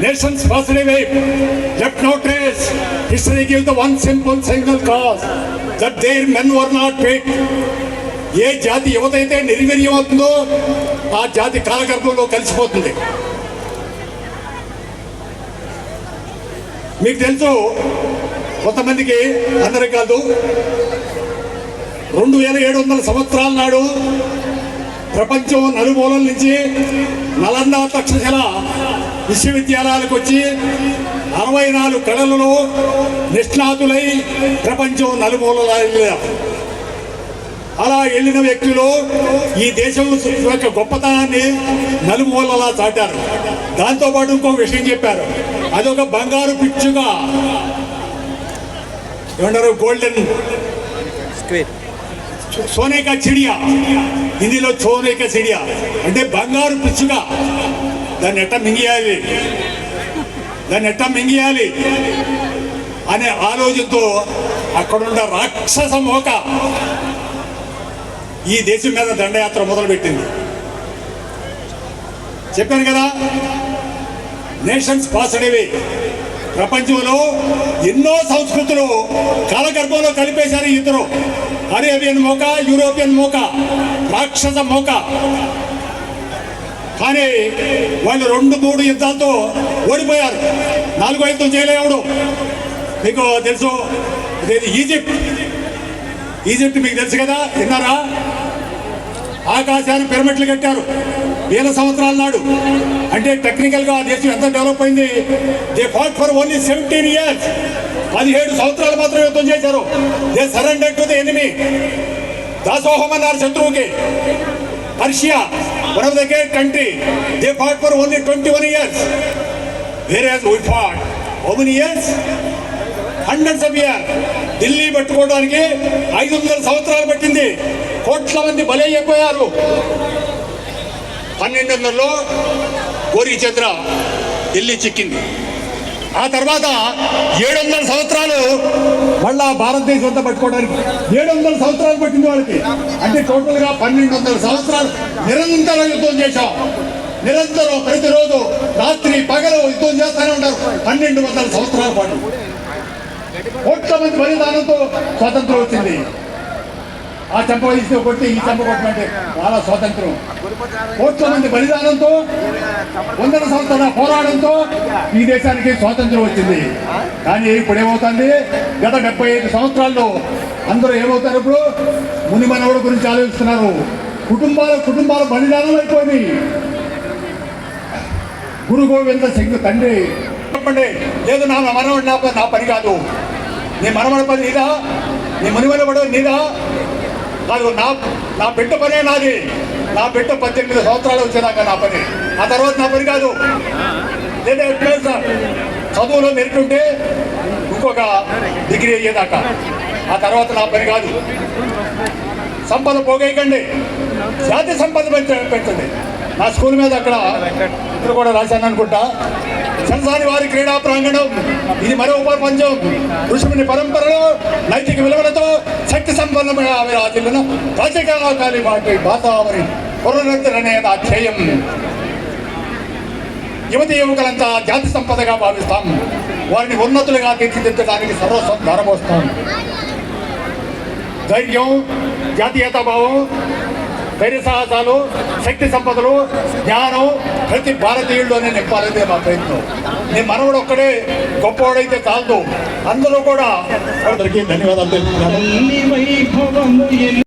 Nations passed away, left no trace. History gives the one simple single cause that their men were not fit. ఏ జాతి యువత అయితే నిర్వీర్యం అవుతుందో ఆ జాతి కాలగర్భంలో కలిసిపోతుంది మీకు తెలుసు కొంతమందికి అందరికి కాదు రెండు వేల ఏడు వందల సంవత్సరాల నాడు ప్రపంచం నలుమూలల నుంచి నలంద తక్షశిల విశ్వవిద్యాలయాలకు వచ్చి అరవై నాలుగు కళలలో నిష్ణాతులై ప్రపంచం నలుమూలల వెళ్ళారు. అలా వెళ్ళిన వ్యక్తులు ఈ దేశం యొక్క గొప్పతనాన్ని నలుమూలలా చాటారు. దాంతోపాటు ఇంకో విషయం చెప్పారు. అదొక బంగారు పిచ్చుగా ఏమంటారు? గోల్డెన్ స్క్వేర్ సోనే కా చిడియా. హిందీలో సోనే కా చిడియా. అంటే బంగారు పిచ్చుగా దాన్ని ఎట్ట మింగియాలి? దాన్ని ఎట్ట మింగియాలి? అనే ఆలోచనతో అక్కడున్న రాక్షస మోక ఈ దేశం మీద దండయాత్ర మొదలుపెట్టింది. చెప్పాను కదా నేషన్స్ పాసడేవి ప్రపంచంలో ఎన్నో సంస్కృతులు కాలగర్భంలో కలిపేశారు ఇద్దరు. అరేబియన్ మోక యూరోపియన్ మోక రాక్షస మోక కానీ వాళ్ళు రెండు మూడు యుద్ధాలతో ఓడిపోయారు. నాలుగో యుద్ధం చేయలేవుడు మీకు తెలుసు ఇదేది ఈజిప్ట్? ఈజిప్ట్ మీకు తెలుసు కదా విన్నారా? ఆకాశాన్ని పిరమిడ్లు కట్టారు. వేల సంవత్సరాల నాడు. అంటే టెక్నికల్గా దేశం ఎంత డెవలప్ అయింది? They fought for only seventeen years పదిహేడు సంవత్సరాలు మాత్రం యుద్ధం చేశారు. They surrender to the enemy దాసోహం అన్నారు శత్రువుకి. Persia one of the great country they fought for only twenty one years వేరే we fought how many years hundreds of year Delhi పట్టుకోవడానికి ఐదు వందల సంవత్సరాలు పట్టింది. కోట్ల మంది బలైపోయారు పన్నెండు వందలలో గోరీచంద్ర ఢిల్లీ చిక్కింది. ఆ తర్వాత ఏడు వందల సంవత్సరాలు మళ్ళా భారతదేశం అంతా పట్టుకోవడానికి ఏడు వందల సంవత్సరాలు పట్టింది వాళ్ళకి. అంటే టోటల్గా పన్నెండు వందల సంవత్సరాలు నిరంతరం యుద్ధం చేశాం. నిరంతరం ప్రతిరోజు రాత్రి పగలు యుద్ధం చేస్తూనే ఉంటారు. పన్నెండు వందల సంవత్సరాల పాటు. కోట్ల మంది బలిదానంతో స్వాతంత్రం వచ్చింది. ఆ చెంప వయసు కొట్టి ఈ చెంప కొట్టమంటే చాలా స్వాతంత్రం. కోట్ల మంది బలిదానంతో వందల సంవత్సరాల పోరాటంతో ఈ దేశానికి స్వాతంత్రం వచ్చింది. కానీ ఇప్పుడు ఏమవుతుంది? గత డెబ్బై ఐదు సంవత్సరాల్లో అందరూ ఏమవుతారు ఇప్పుడు? ముని మనవడు గురించి ఆలోచిస్తున్నారు. కుటుంబాల కుటుంబాల బలిదానం అయిపోయింది. గురు గోవింద సింగ్ తండ్రి. చెప్పండి లేదు నా మనవడు నా నా పని కాదు. నీ మనవడ పని నీదా? నీ మునిమనవడు నీదా? కాదు నా నా బిడ్డ పనే నాది. నా బిడ్డ పద్దెనిమిది సంవత్సరాలు వచ్చేదాకా నా పని. ఆ తర్వాత నా పని కాదు. లేదా ఎట్లేదు సార్? చదువులో మెరిట్ ఇంకొక డిగ్రీ అయ్యేదాకా. ఆ తర్వాత నా పని కాదు. సంపద పోగేయకండి. జాతి సంపద పెంచ- పెంచండి. నా స్కూల్ మీద అక్కడ ఇప్పుడు కూడా రాశాను అనుకుంటా. సంసారి వారి క్రీడా ప్రాంగణం ఇది మరో ప్రపంచం ఋషుని పరంపరలో నైతిక విలువలతో శక్తి సంపన్నమైన ఆమె రాజులను రాజకీయాలి వాటి వాతావరణి పునరుద్ధరణ నా ధ్యేయం. యువతి యువకులంతా జాతి సంపదగా భావిస్తాం. వారిని ఉన్నతులుగా తీర్చిదిద్దడానికి సర్వస్వం ధరపోస్తాం ధైర్యం జాతీయత భావం ధైర్య సాహసాలు శక్తి సంపదలు జ్ఞానం ప్రతి భారతీయుల్లోనే నింపాలనేదే మా ప్రయత్నం. నేను మనవడు ఒక్కడే గొప్పవాడైతే కాదు అందరూ కూడా అందరికీ ధన్యవాదాలు తెలుపుతున్నాను.